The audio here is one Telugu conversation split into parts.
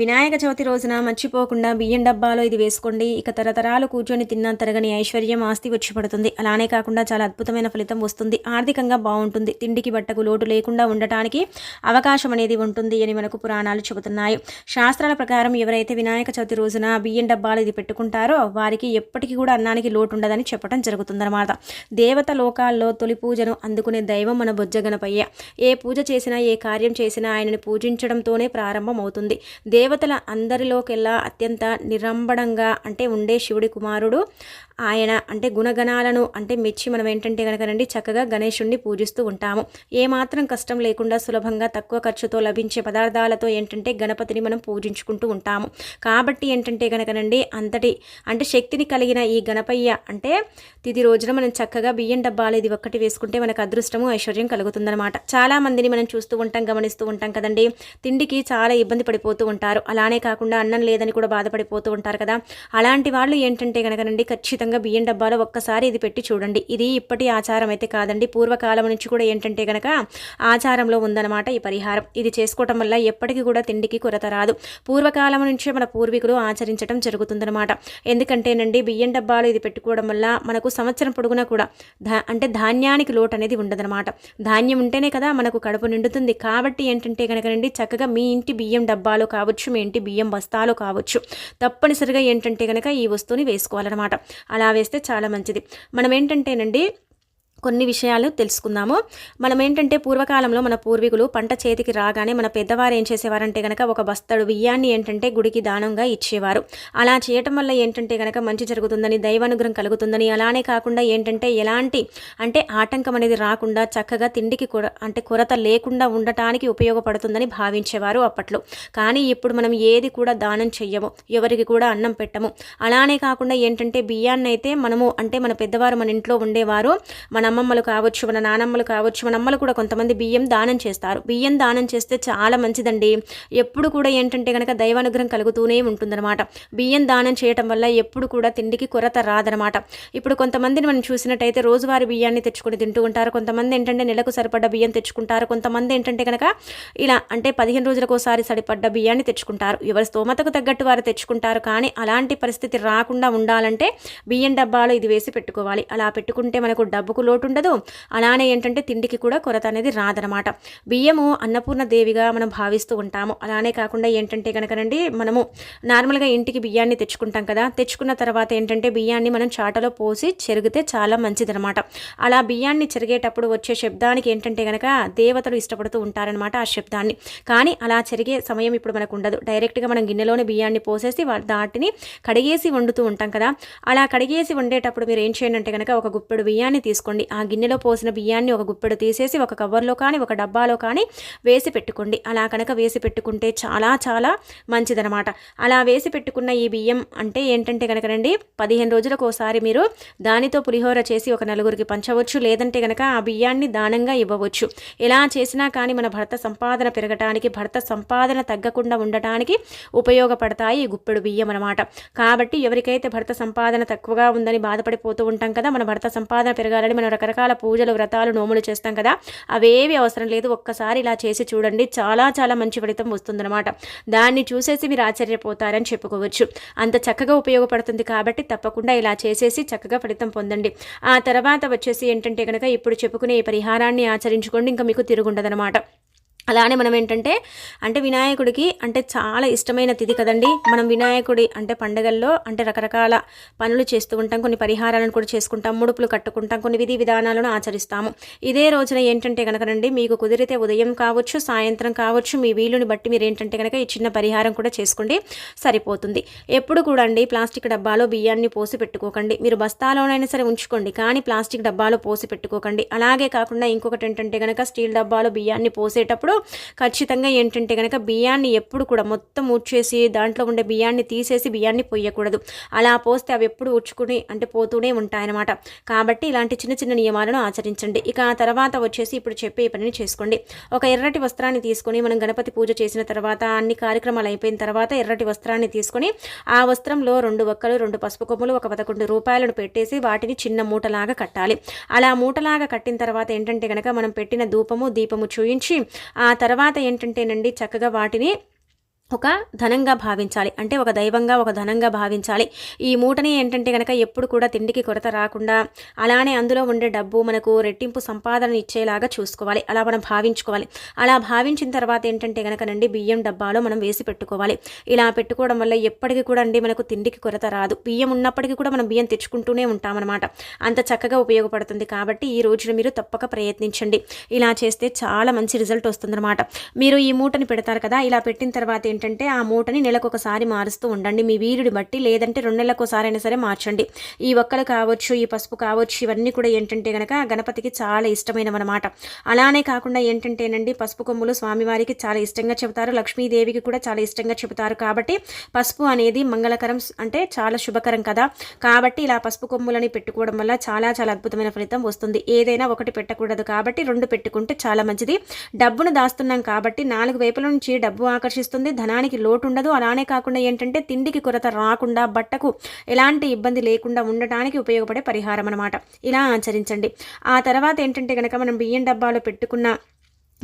వినాయక చవితి రోజున మర్చిపోకుండా బియ్యం డబ్బాలో ఇది వేసుకోండి. ఇక తరతరాలు కూర్చొని తిన్నా తరగని ఐశ్వర్యం ఆస్తి వచ్చి పడుతుంది అలానే కాకుండా చాలా అద్భుతమైన ఫలితం వస్తుంది. ఆర్థికంగా బాగుంటుంది. తిండికి బట్టకు లోటు లేకుండా ఉండటానికి అవకాశం అనేది ఉంటుంది అని మనకు పురాణాలు చెబుతున్నాయి. శాస్త్రాల ప్రకారం ఎవరైతే వినాయక చవితి రోజున బియ్యం డబ్బాలు ఇది పెట్టుకుంటారో వారికి ఎప్పటికీ కూడా అన్నానికి లోటు ఉండదని చెప్పడం జరుగుతుందన్నమాట. దేవత లోకాల్లో తొలి పూజను అందుకునే దైవం మన బొజ్జగణపయ్య ఏ పూజ చేసినా ఏ కార్యం చేసినా ఆయనని పూజించడంతోనే ప్రారంభమవుతుంది. దే దేవతల అందరిలోకెల్లా అత్యంత నిరంబడంగా అంటే ఉండే శివుడి కుమారుడు. ఆయన అంటే గుణగణాలను అంటే మెచ్చి మనం ఏంటంటే కనుకనండి చక్కగా గణేశుణ్ణి పూజిస్తూ ఉంటాము. ఏమాత్రం కష్టం లేకుండా సులభంగా తక్కువ ఖర్చుతో లభించే పదార్థాలతో ఏంటంటే గణపతిని మనం పూజించుకుంటూ ఉంటాము. కాబట్టి ఏంటంటే కనుకనండి అంతటి అంటే శక్తిని కలిగిన ఈ గణపయ్య అంటే తిది రోజున మనం చక్కగా బియ్యం డబ్బాలు ఇది ఒక్కటి వేసుకుంటే మనకు అదృష్టము ఐశ్వర్యం కలుగుతుందనమాట చాలా మందిని మనం చూస్తూ ఉంటాం గమనిస్తూ ఉంటాం కదండి. తిండికి చాలా ఇబ్బంది పడిపోతూ ఉంటారు. అలానే కాకుండా అన్నం లేదని కూడా బాధపడిపోతూ ఉంటారు కదా. అలాంటి వాళ్ళు ఏంటంటే కనుకనండి ఖచ్చితంగా బియ్యం డబ్బాలో ఒక్కసారి ఇది పెట్టి చూడండి. ఇది ఇప్పటి ఆచారం అయితే కాదండి. పూర్వకాలం నుంచి కూడా ఏంటంటే కనుక ఆచారంలో ఉందన్నమాట ఈ పరిహారం. ఇది చేసుకోవటం వల్ల ఎప్పటికీ కూడా తిండికి కొరత రాదు. పూర్వకాలం నుంచే మన పూర్వీకులు ఆచరించడం జరుగుతుందన్నమాట. ఎందుకంటేనండి బియ్యం డబ్బాలు ఇది పెట్టుకోవడం వల్ల మనకు సంవత్సరం పొడుగునా కూడా ధా అంటే ధాన్యానికి లోటు అనేది ఉండదన్నమాట. ధాన్యం ఉంటేనే కదా మనకు కడుపు నిండుతుంది. కాబట్టి ఏంటంటే కనుకనండి చక్కగా మీ ఇంటి బియ్యం డబ్బాలో కావచ్చు మీ ఇంటి బియ్యం బస్తాలో కావచ్చు. తప్పనిసరిగా ఏంటంటే కనుక ఈ వస్తువుని వేసుకోవాలన్నమాట. అలా వేస్తే చాలా మంచిది. మనం ఏంటంటేనండి కొన్ని విషయాలు తెలుసుకుందాము. మనం ఏంటంటే పూర్వకాలంలో మన పూర్వీకులు పంట చేతికి రాగానే మన పెద్దవారు ఏం చేసేవారంటే కనుక ఒక బస్తడు బియ్యాన్ని ఏంటంటే గుడికి దానంగా ఇచ్చేవారు. అలా చేయటం వల్ల ఏంటంటే కనుక మంచి జరుగుతుందని దైవానుగ్రహం కలుగుతుందని అలానే కాకుండా ఏంటంటే ఎలాంటి అంటే ఆటంకం అనేది రాకుండా చక్కగా తిండికి కొర అంటే కొరత లేకుండా ఉండటానికి ఉపయోగపడుతుందని భావించేవారు అప్పట్లో. కానీ ఇప్పుడు మనం ఏది కూడా దానం చెయ్యము ఎవరికి కూడా అన్నం పెట్టము. అలానే కాకుండా ఏంటంటే బియ్యాన్ని అయితే మనము అంటే మన పెద్దవారు మన ఇంట్లో ఉండేవారు. మన అమ్మమ్మలు కావచ్చు మన నానమ్మలు కావచ్చు మన అమ్మలు కూడా కొంతమంది బియ్యం దానం చేస్తారు. బియ్యం దానం చేస్తే చాలా మంచిదండి. ఎప్పుడు కూడా ఏంటంటే కనుక దైవానుగ్రహం కలుగుతూనే ఉంటుందన్నమాట. బియ్యం దానం చేయటం వల్ల ఎప్పుడు కూడా తిండికి కొరత రాదనమాట ఇప్పుడు కొంతమందిని మనం చూసినట్టయితే రోజువారీ బియ్యాన్ని తెచ్చుకొని తింటూ ఉంటారు. కొంతమంది ఏంటంటే నెలకు సరిపడ్డ బియ్యం తెచ్చుకుంటారు. కొంతమంది ఏంటంటే కనుక ఇలా అంటే పదిహేను రోజులకు ఒకసారి సరిపడ్డ బియ్యాన్ని తెచ్చుకుంటారు. ఎవరి స్తోమతకు తగ్గట్టు వారు తెచ్చుకుంటారు. కానీ అలాంటి పరిస్థితి రాకుండా ఉండాలంటే బియ్యం డబ్బాలో ఇది వేసి పెట్టుకోవాలి. అలా పెట్టుకుంటే మనకు డబ్బుకు లోటు ఉండదు అలానే ఏంటంటే తిండికి కూడా కొరత అనేది రాదనమాట బియ్యము అన్నపూర్ణ దేవిగా మనం భావిస్తూ ఉంటాము అలానే కాకుండా ఏంటంటే కనుకనండి మనము నార్మల్గా ఇంటికి బియ్యాన్ని తెచ్చుకుంటాం కదా తెచ్చుకున్న తర్వాత ఏంటంటే బియ్యాన్ని మనం చాటలో పోసి చెరిగితే చాలా మంచిదనమాట అలా బియ్యాన్ని చెరిగేటప్పుడు వచ్చే శబ్దానికి ఏంటంటే కనుక దేవతలు ఇష్టపడుతూ ఉంటారనమాట ఆ శబ్దాన్ని కానీ అలా చెరిగే సమయం ఇప్పుడు మనకు ఉండదు డైరెక్ట్గా మనం గిన్నెలోనే బియ్యాన్ని పోసేసి దాటిని కడిగేసి వండుతూ ఉంటాం కదా అలా కడిగేసి వండేటప్పుడు మీరు ఏం చేయండి అంటే కనుక ఒక గుప్పెడు బియ్యాన్ని తీసుకోండి ఆ గిన్నెలో పోసిన బియ్యాన్ని ఒక గుప్పెడు తీసేసి ఒక కవర్లో కానీ ఒక డబ్బాలో కానీ వేసి పెట్టుకోండి. అలా కనుక వేసి పెట్టుకుంటే చాలా చాలా మంచిదనమాట అలా వేసి పెట్టుకున్న ఈ బియ్యం అంటే ఏంటంటే కనుక రండి పదిహేను రోజులకు ఒకసారి మీరు దానితో పులిహోర చేసి ఒక నలుగురికి పంచవచ్చు. లేదంటే కనుక ఆ బియ్యాన్ని దానంగా ఇవ్వవచ్చు. ఎలా చేసినా కానీ మన భర్త సంపాదన పెరగటానికి భర్త సంపాదన తగ్గకుండా ఉండటానికి ఉపయోగపడతాయి ఈ గుప్పెడు బియ్యం అనమాట కాబట్టి ఎవరికైతే భర్త సంపాదన తక్కువగా ఉందని బాధపడిపోతూ ఉంటాం కదా మన భర్త సంపాదన పెరగాలని మనం రకరకాల పూజలు వ్రతాలు నోములు చేస్తాం కదా. అవేవి అవసరం లేదు. ఒక్కసారి ఇలా చేసి చూడండి. చాలా చాలా మంచి ఫలితం వస్తుందన్నమాట. దాన్ని చూసేసి మీరు ఆశ్చర్యపోతారని చెప్పుకోవచ్చు. అంత చక్కగా ఉపయోగపడుతుంది కాబట్టి తప్పకుండా ఇలా చేసేసి చక్కగా ఫలితం పొందండి. ఆ తర్వాత వచ్చేసి ఏంటంటే కనుక ఇప్పుడు చెప్పుకునే ఈ పరిహారాన్ని ఆచరించుకోండి. ఇంకా మీకు తిరుగుండదనమాట అలానే మనం ఏంటంటే అంటే వినాయకుడికి అంటే చాలా ఇష్టమైన తిథి కదండి. మనం వినాయకుడి అంటే పండగల్లో అంటే రకరకాల పనులు చేస్తూ ఉంటాం. కొన్ని పరిహారాలను కూడా చేసుకుంటాం. ముడుపులు కట్టుకుంటాం. కొన్ని విధి విధానాలను ఆచరిస్తాము. ఇదే రోజున ఏంటంటే కనుకనండి మీకు కుదిరితే ఉదయం కావచ్చు సాయంత్రం కావచ్చు మీ వీలుని బట్టి మీరు ఏంటంటే కనుక ఈ చిన్న పరిహారం కూడా చేసుకోండి. సరిపోతుంది. ఎప్పుడు కూడా అండి ప్లాస్టిక్ డబ్బాలో బియ్యాన్ని పోసి పెట్టుకోకండి. మీరు బస్తాలోనైనా సరే ఉంచుకోండి కానీ ప్లాస్టిక్ డబ్బాలో పోసి పెట్టుకోకండి. అలాగే కాకుండా ఇంకొకటి ఏంటంటే కనుక స్టీల్ డబ్బాలో బియ్యాన్ని పోసేటప్పుడు ఖచ్చితంగా ఏంటంటే కనుక బియ్యాన్ని ఎప్పుడు కూడా మొత్తం ఊడ్చేసి దాంట్లో ఉండే బియ్యాన్ని తీసేసి బియ్యాన్ని పొయ్యకూడదు. అలా పోస్తే అవి ఎప్పుడు ఉచ్చుకుని అంటే పోతూనే ఉంటాయన్నమాట. కాబట్టి ఇలాంటి చిన్న చిన్న నియమాలను ఆచరించండి. ఇక ఆ తర్వాత వచ్చేసి ఇప్పుడు చెప్పే పనిని చేసుకోండి. ఒక ఎర్రటి వస్త్రాన్ని తీసుకొని మనం గణపతి పూజ చేసిన తర్వాత అన్ని కార్యక్రమాలు అయిపోయిన తర్వాత ఎర్రటి వస్త్రాన్ని తీసుకొని ఆ వస్త్రంలో రెండు ఒక్కలు రెండు పసుపు కొమ్ములు ఒక పదకొండు రూపాయలను పెట్టేసి వాటిని చిన్న మూటలాగా కట్టాలి. అలా మూటలాగా కట్టిన తర్వాత ఏంటంటే కనుక మనం పెట్టిన ధూపము దీపము చూయించి ఆ ఆ తర్వాత ఏంటంటేనండి చక్కగా వాటిని ఒక ధనంగా భావించాలి. అంటే ఒక దైవంగా ఒక ధనంగా భావించాలి. ఈ మూటని ఏంటంటే కనుక ఎప్పుడు కూడా తిండికి కొరత రాకుండా అలానే అందులో ఉండే డబ్బు మనకు రెట్టింపు సంపాదన ఇచ్చేలాగా చూసుకోవాలి. అలా మనం భావించుకోవాలి. అలా భావించిన తర్వాత ఏంటంటే కనుక నండి బియ్యం డబ్బాలో మనం వేసి పెట్టుకోవాలి. ఇలా పెట్టుకోవడం వల్ల ఎప్పటికీ కూడా అండి మనకు తిండికి కొరత రాదు. బియ్యం ఉన్నప్పటికీ కూడా మనం బియ్యం తెచ్చుకుంటూనే ఉంటామన్నమాట. అంత చక్కగా ఉపయోగపడుతుంది కాబట్టి ఈ రోజున మీరు తప్పక ప్రయత్నించండి. ఇలా చేస్తే చాలా మంచి రిజల్ట్ వస్తుందన్నమాట. మీరు ఈ మూటని పెడతారు కదా ఇలా పెట్టిన తర్వాత ఏంటంటే ఆ మూటని నెలకొకసారి మారుస్తూ ఉండండి. మీ వీరుడి బట్టి లేదంటే రెండు నెలలకోసారి అయినా సరే మార్చండి. ఈ ఒక్కలు కావచ్చు ఈ పసుపు కావచ్చు ఇవన్నీ కూడా ఏంటంటే కనుక గణపతికి చాలా ఇష్టమైనవన్నమాట. అలానే కాకుండా ఏంటంటేనండి పసుపు కొమ్ములు స్వామివారికి చాలా ఇష్టంగా చెబుతారు. లక్ష్మీదేవికి కూడా చాలా ఇష్టంగా చెబుతారు. కాబట్టి పసుపు అనేది మంగళకరం అంటే చాలా శుభకరం కదా. కాబట్టి ఇలా పసుపు కొమ్ములని పెట్టుకోవడం వల్ల చాలా చాలా అద్భుతమైన ఫలితం వస్తుంది. ఏదైనా ఒకటి పెట్టకూడదు కాబట్టి రెండు పెట్టుకుంటే చాలా మంచిది. డబ్బును దాస్తున్నాం కాబట్టి నాలుగు వైపుల నుంచి డబ్బు ఆకర్షిస్తుంది ధన ధనానికి లోటు ఉండదు అలానే కాకుండా ఏంటంటే తిండికి కొరత రాకుండా బట్టకు ఎలాంటి ఇబ్బంది లేకుండా ఉండటానికి ఉపయోగపడే పరిహారం అనమాట ఇలా ఆచరించండి. ఆ తర్వాత ఏంటంటే కనుక మనం బియ్యం డబ్బాలో పెట్టుకున్న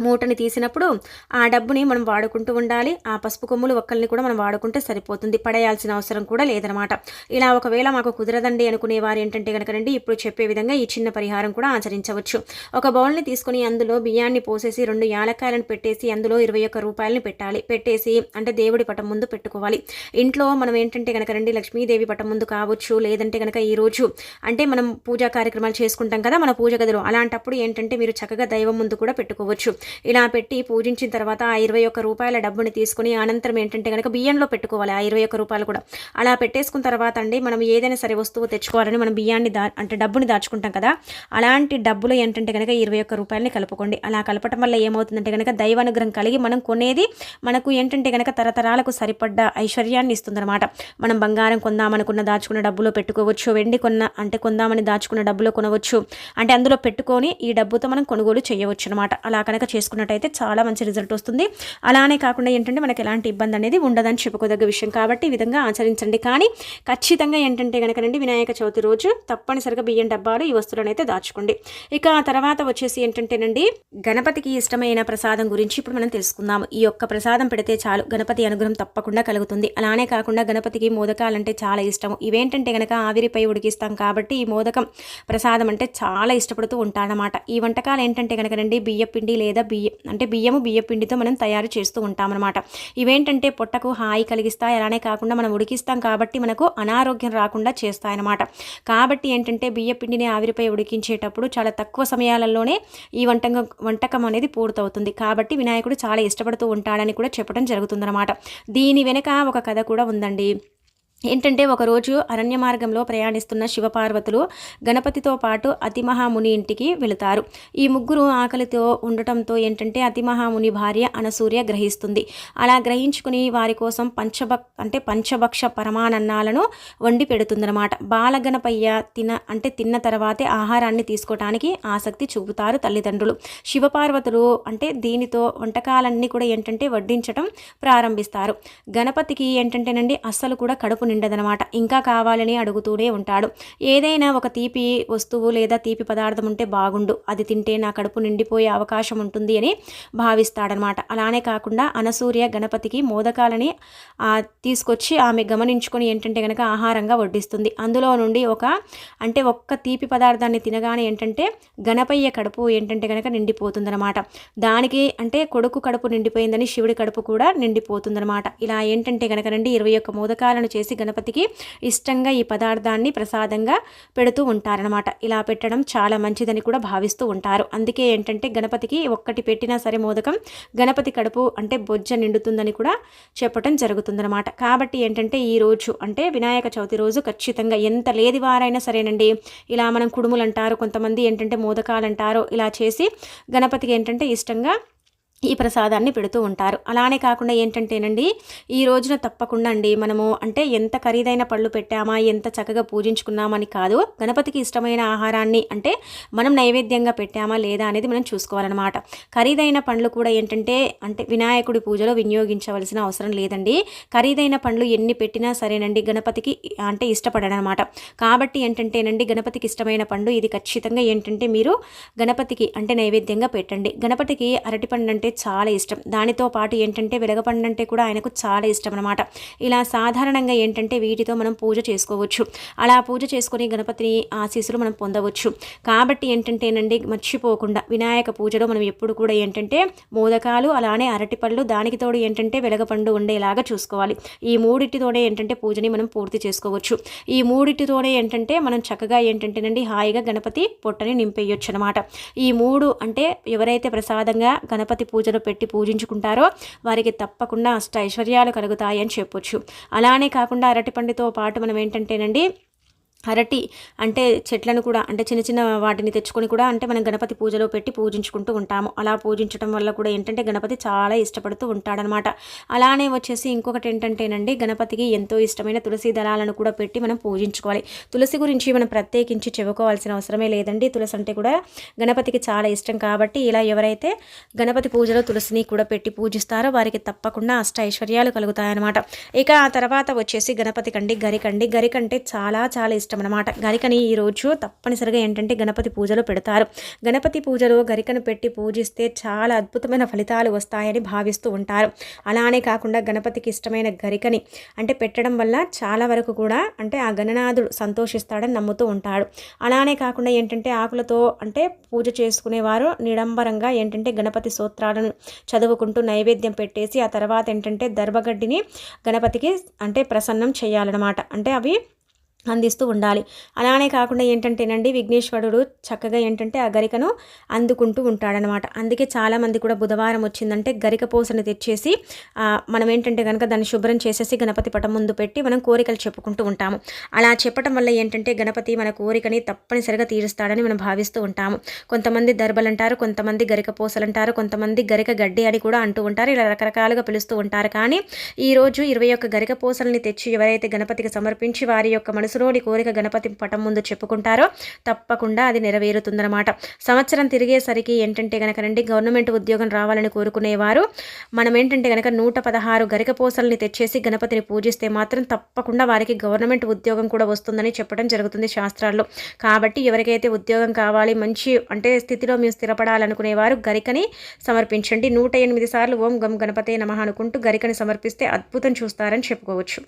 మూటని తీసినప్పుడు ఆ డబ్బుని మనం వాడుకుంటూ ఉండాలి. ఆ పసుపు కొమ్ములు ఒక్కల్ని కూడా మనం వాడుకుంటే సరిపోతుంది. పడేయాల్సిన అవసరం కూడా లేదనమాట. ఇలా ఒకవేళ మాకు కుదరదండి అనుకునే వారు ఏంటంటే కనుకనండి ఇప్పుడు చెప్పే విధంగా ఈ చిన్న పరిహారం కూడా ఆచరించవచ్చు. ఒక బౌల్ని తీసుకుని అందులో బియ్యాన్ని పోసేసి రెండు యాలక్కాయలను పెట్టేసి అందులో ఇరవై ఒక్క రూపాయలని పెట్టాలి. పెట్టేసి అంటే దేవుడి పటం ముందు పెట్టుకోవాలి. ఇంట్లో మనం ఏంటంటే కనుకనండి లక్ష్మీదేవి పటం ముందు కావచ్చు లేదంటే కనుక ఈరోజు అంటే మనం పూజా కార్యక్రమాలు చేసుకుంటాం కదా మన పూజ గదిలో. అలాంటప్పుడు ఏంటంటే మీరు చక్కగా దైవం ముందు కూడా పెట్టుకోవచ్చు. ఇలా పెట్టి పూజించిన తర్వాత ఆ ఇరవై ఒక్క రూపాయల డబ్బుని తీసుకుని అనంతరం ఏంటంటే కనుక బియ్యంలో పెట్టుకోవాలి ఆ ఇరవై ఒక్క రూపాయలు కూడా. అలా పెట్టేసుకున్న తర్వాత అండి మనం ఏదైనా సరే వస్తువు తెచ్చుకోవాలని మనం బియ్యాన్ని దా అంటే డబ్బుని దాచుకుంటాం కదా అలాంటి డబ్బులు ఏంటంటే కనుక ఇరవై ఒక్క రూపాయలని కలుపుకోండి. అలా కలపటం వల్ల ఏమవుతుందంటే కనుక దైవానుగ్రహం కలిగి మనం కొనేది మనకు ఏంటంటే కనుక తరతరాలకు సరిపడ్డ ఐశ్వర్యాన్ని ఇస్తుందన్నమాట. మనం బంగారం కొందామనుకున్న దాచుకున్న డబ్బులో పెట్టుకోవచ్చు వెండి కొన్న అంటే కొందామని దాచుకున్న డబ్బులో కొనవచ్చు. అంటే అందులో పెట్టుకొని ఈ డబ్బుతో మనం కొనుగోలు చేయవచ్చు అనమాట అలా కనుక చేసుకున్నట్టయితే చాలా మంచి రిజల్ట్ వస్తుంది. అలానే కాకుండా ఏంటంటే మనకి ఎలాంటి ఇబ్బంది అనేది ఉండదని చెప్పుకోదగ్గ విషయం కాబట్టి ఈ విధంగా ఆచరించండి. కానీ ఖచ్చితంగా ఏంటంటే కనుకనండి వినాయక చవితి రోజు తప్పనిసరిగా బియ్యం డబ్బాలు ఈ వస్తువులను అయితే దాచుకోండి. ఇక ఆ తర్వాత వచ్చేసి ఏంటంటేనండి గణపతికి ఇష్టమైన ప్రసాదం గురించి ఇప్పుడు మనం తెలుసుకుందాం ఈ యొక్క ప్రసాదం పెడితే చాలు గణపతి అనుగ్రహం తప్పకుండా కలుగుతుంది. అలానే కాకుండా గణపతికి మోదకాలంటే చాలా ఇష్టం ఇవేంటంటే గనక ఆవిరిపై ఉడికిస్తాం కాబట్టి ఈ మోదకం ప్రసాదం అంటే చాలా ఇష్టపడుతూ ఉంటానమాట ఈ వంటకాలు ఏంటంటే కనుకనండి బియ్య పిండి లేదా బియ్యం అంటే బియ్యము బియ్య పిండితో మనం తయారు చేస్తూ ఉంటామన్నమాట. ఇవేంటంటే పొట్టకు హాయి కలిగిస్తాయి అలానే కాకుండా మనం ఉడికిస్తాం కాబట్టి మనకు అనారోగ్యం రాకుండా చేస్తాయన్నమాట. కాబట్టి ఏంటంటే బియ్య పిండిని ఆవిరిపై ఉడికించేటప్పుడు చాలా తక్కువ సమయాలలోనే ఈ వంటకం వంటకం అనేది పూర్తవుతుంది. కాబట్టి వినాయకుడు చాలా ఇష్టపడుతూ ఉంటాడని కూడా చెప్పడం జరుగుతుందన్నమాట. దీని వెనుక ఒక కథ కూడా ఉందండి. ఏంటంటే ఒకరోజు అరణ్య మార్గంలో ప్రయాణిస్తున్న శివపార్వతులు గణపతితో పాటు అతిమహాముని ఇంటికి వెళుతారు. ఈ ముగ్గురు ఆకలితో ఉండటంతో ఏంటంటే అతిమహాముని భార్య అనసూర్య గ్రహిస్తుంది. అలా గ్రహించుకుని వారి కోసం పంచభక్ అంటే పంచభక్ష పరమానన్నాలను వండి పెడుతుందన్నమాట. బాలగణపయ్య తిన అంటే తిన్న తర్వాతే ఆహారాన్ని తీసుకోవటానికి ఆసక్తి చూపుతారు తల్లిదండ్రులు. శివపార్వతులు అంటే దీనితో వంటకాలన్నీ కూడా ఏంటంటే వడ్డించటం ప్రారంభిస్తారు. గణపతికి ఏంటంటేనండి అస్సలు కూడా కడుపు నిండదనమాట ఇంకా కావాలని అడుగుతూనే ఉంటాడు. ఏదైనా ఒక తీపి వస్తువు లేదా తీపి పదార్థం ఉంటే బాగుండు. అది తింటే నా కడుపు నిండిపోయే అవకాశం ఉంటుంది అని భావిస్తాడనమాట అలానే కాకుండా అనసూర్య గణపతికి మోదకాలని తీసుకొచ్చి ఆమె గమనించుకొని ఏంటంటే కనుక ఆహారంగా వడ్డిస్తుంది. అందులో నుండి ఒక అంటే ఒక్క తీపి పదార్థాన్ని తినగానే ఏంటంటే గణపయ్య కడుపు ఏంటంటే కనుక నిండిపోతుందనమాట దానికి అంటే కొడుకు కడుపు నిండిపోయిందని శివుడి కడుపు కూడా నిండిపోతుందనమాట ఇలా ఏంటంటే కనుక రండి ఇరవై ఒక్క మోదకాలను చేసి గణపతికి ఇష్టంగా ఈ పదార్థాన్ని ప్రసాదంగా పెడుతూ ఉంటారనమాట ఇలా పెట్టడం చాలా మంచిదని కూడా భావిస్తూ ఉంటారు. అందుకే ఏంటంటే గణపతికి ఒక్కటి పెట్టినా సరే మోదకం గణపతి కడుపు అంటే బొజ్జ నిండుతుందని కూడా చెప్పడం జరుగుతుందనమాట కాబట్టి ఏంటంటే ఈ రోజు అంటే వినాయక చవితి రోజు ఖచ్చితంగా ఎంత లేది వారైనా సరేనండి. ఇలా మనం కుడుములు అంటారు కొంతమంది ఏంటంటే మోదకాలు అంటారు ఇలా చేసి గణపతికి ఏంటంటే ఇష్టంగా ఈ ప్రసాదాన్ని పెడుతూ ఉంటారు. అలానే కాకుండా ఏంటంటేనండి ఈ రోజున తప్పకుండా అండి మనము అంటే ఎంత ఖరీదైన పళ్ళు పెట్టామా ఎంత చక్కగా పూజించుకున్నామని కాదు గణపతికి ఇష్టమైన ఆహారాన్ని అంటే మనం నైవేద్యంగా పెట్టామా లేదా అనేది మనం చూసుకోవాలన్నమాట. ఖరీదైన పండ్లు కూడా ఏంటంటే అంటే వినాయకుడి పూజలో వినియోగించవలసిన అవసరం లేదండి. ఖరీదైన పండ్లు ఎన్ని పెట్టినా సరేనండి గణపతికి అంటే ఇష్టపడనమాట కాబట్టి ఏంటంటేనండి గణపతికి ఇష్టమైన పండు ఇది ఖచ్చితంగా ఏంటంటే మీరు గణపతికి అంటే నైవేద్యంగా పెట్టండి. గణపతికి అరటిపండు అంటే అంటే చాలా ఇష్టం. దానితో పాటు ఏంటంటే వెలగపండు అంటే కూడా ఆయనకు చాలా ఇష్టం అనమాట ఇలా సాధారణంగా ఏంటంటే వీటితో మనం పూజ చేసుకోవచ్చు. అలా పూజ చేసుకొని గణపతిని ఆశీస్సులు మనం పొందవచ్చు. కాబట్టి ఏంటంటేనండి మర్చిపోకుండా వినాయక పూజలో మనం ఎప్పుడు కూడా ఏంటంటే మోదకాలు అలానే అరటిపళ్ళు దానికి తోడు ఏంటంటే వెలగపండు ఉండేలాగా చూసుకోవాలి. ఈ మూడింటితోనే ఏంటంటే పూజని మనం పూర్తి చేసుకోవచ్చు. ఈ మూడింటితోనే ఏంటంటే మనం చక్కగా ఏంటంటేనండి హాయిగా గణపతి పొట్టని నింపేయొచ్చు అనమాట ఈ మూడు అంటే ఎవరైతే ప్రసాదంగా గణపతి పూజలు పెట్టి పూజించుకుంటారో వారికి తప్పకుండా అష్ట ఐశ్వర్యాలు కలుగుతాయని చెప్పొచ్చు. అలానే కాకుండా అరటిపండుతో పాటు మనం ఏంటంటేనండి అరటి అంటే చెట్లను కూడా అంటే చిన్న చిన్న వాటిని తెచ్చుకొని కూడా అంటే మనం గణపతి పూజలో పెట్టి పూజించుకుంటూ ఉంటాము. అలా పూజించడం వల్ల కూడా ఏంటంటే గణపతి చాలా ఇష్టపడుతూ ఉంటాడనమాట. అలానే వచ్చేసి ఇంకొకటి ఏంటంటేనండి గణపతికి ఎంతో ఇష్టమైన తులసి దళాలను కూడా పెట్టి మనం పూజించుకోవాలి. తులసి గురించి మనం ప్రత్యేకించి చెప్పుకోవాల్సిన అవసరమే లేదండి. తులసి అంటే కూడా గణపతికి చాలా ఇష్టం కాబట్టి ఇలా ఎవరైతే గణపతి పూజలో తులసిని కూడా పెట్టి పూజిస్తారో వారికి తప్పకుండా అష్ట ఐశ్వర్యాలు కలుగుతాయన్నమాట. ఇక ఆ తర్వాత వచ్చేసి గణపతి కండి గరికండి గరికంటే చాలా చాలా ఇష్టం. ఇష్టం అనమాట గరికని ఈరోజు తప్పనిసరిగా ఏంటంటే గణపతి పూజలో పెడతారు. గణపతి పూజలో గరికను పెట్టి పూజిస్తే చాలా అద్భుతమైన ఫలితాలు వస్తాయని భావిస్తూ ఉంటారు. అలానే కాకుండా గణపతికి ఇష్టమైన గరికని అంటే పెట్టడం వల్ల చాలా వరకు కూడా అంటే ఆ గణనాథుడు సంతోషిస్తాడని నమ్ముతూ ఉంటాడు. అలానే కాకుండా ఏంటంటే ఆకులతో అంటే పూజ చేసుకునేవారు నిడంబరంగా ఏంటంటే గణపతి సూత్రాలను చదువుకుంటూ నైవేద్యం పెట్టేసి ఆ తర్వాత ఏంటంటే దర్భగడ్డిని గణపతికి అంటే ప్రసన్నం చేయాలన్నమాట. అంటే అవి అందిస్తూ ఉండాలి. అలానే కాకుండా ఏంటంటేనండి విఘ్నేశ్వరుడు చక్కగా ఏంటంటే ఆ గరికను అందుకుంటూ ఉంటాడనమాట. అందుకే చాలామంది కూడా బుధవారం వచ్చిందంటే గరిక పూసను తెచ్చేసి మనం ఏంటంటే కనుక దాన్ని శుభ్రం చేసేసి గణపతి పటం ముందు పెట్టి మనం కోరికలు చెప్పుకుంటూ ఉంటాము. అలా చెప్పటం వల్ల ఏంటంటే గణపతి మన కోరికని తప్పనిసరిగా తీరుస్తాడని మనం భావిస్తూ ఉంటాము. కొంతమంది దర్బలు అంటారు కొంతమంది గరిక పూసలు అంటారు కొంతమంది గరిక గడ్డి అని కూడా అంటూ ఉంటారు. ఇలా రకరకాలుగా పిలుస్తూ ఉంటారు. కానీ ఈరోజు ఇరవై ఒక్క గరిక పూసల్ని తెచ్చి ఎవరైతే గణపతికి సమర్పించి వారి యొక్క మనసు మనసులోని కోరిక గణపతి పటం ముందు చెప్పుకుంటారో తప్పకుండా అది నెరవేరుతుందన్నమాట. సంవత్సరం తిరిగేసరికి ఏంటంటే కనుక రండి గవర్నమెంట్ ఉద్యోగం రావాలని కోరుకునేవారు. మనం ఏంటంటే కనుక నూట పదహారు గరికపోసల్ని తెచ్చేసి గణపతిని పూజిస్తే మాత్రం తప్పకుండా వారికి గవర్నమెంట్ ఉద్యోగం కూడా వస్తుందని చెప్పడం జరుగుతుంది శాస్త్రాల్లో. కాబట్టి ఎవరికైతే ఉద్యోగం కావాలి మంచి అంటే స్థితిలో మేము స్థిరపడాలనుకునేవారు గరికని సమర్పించండి. నూట ఎనిమిది సార్లు ఓం గం గణపతే నమ అనుకుంటూ గరికని సమర్పిస్తే అద్భుతం చూస్తారని చెప్పుకోవచ్చు.